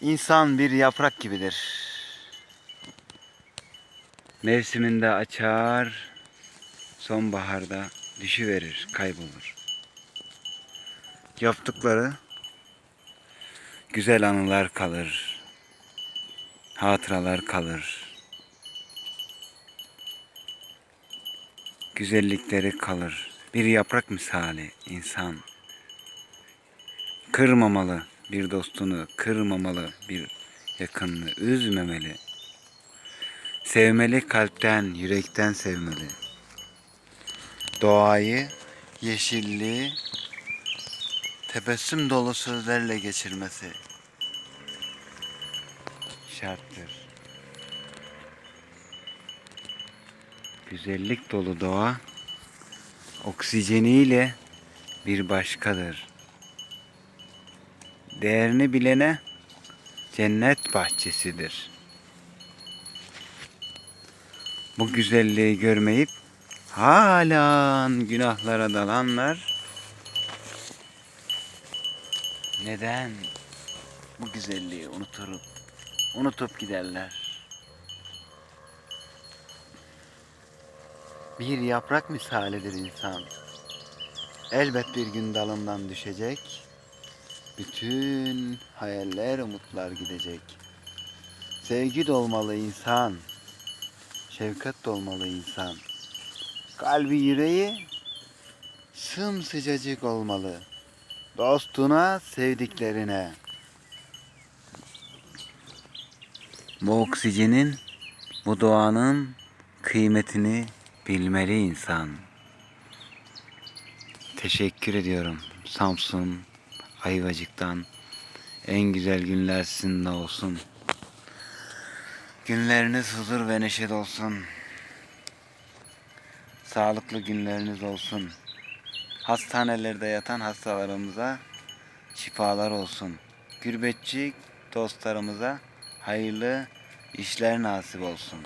İnsan bir yaprak gibidir. Mevsiminde açar, sonbaharda düşüverir, kaybolur. Yaptıkları güzel anılar kalır, hatıralar kalır. Güzellikleri kalır. Bir yaprak misali insan. Kırmamalı bir dostunu, kırmamalı bir yakınını, üzmemeli. Sevmeli kalpten, yürekten sevmeli. Doğayı, yeşilliği, tebessüm dolu sözlerle geçirmesi şarttır. Güzellik dolu doğa oksijeniyle bir başkadır. Değerini bilene cennet bahçesidir. Bu güzelliği görmeyip hala günahlara dalanlar neden bu güzelliği unutup unutup giderler? Bir yaprak misalidir insan. Elbet bir gün dalından düşecek. Bütün hayaller, umutlar gidecek. Sevgi dolmalı insan. Şefkat dolmalı insan. Kalbi yüreği sımsıcacık olmalı. Dostuna, sevdiklerine. Bu oksijenin, bu doğanın kıymetini bilmeli insan. Teşekkür ediyorum. Samsun, Ayvacık'tan en güzel günler sizinle olsun. Günleriniz huzur ve neşe olsun. Sağlıklı günleriniz olsun. Hastanelerde yatan hastalarımıza şifalar olsun. Gürbetçi dostlarımıza hayırlı işler nasip olsun.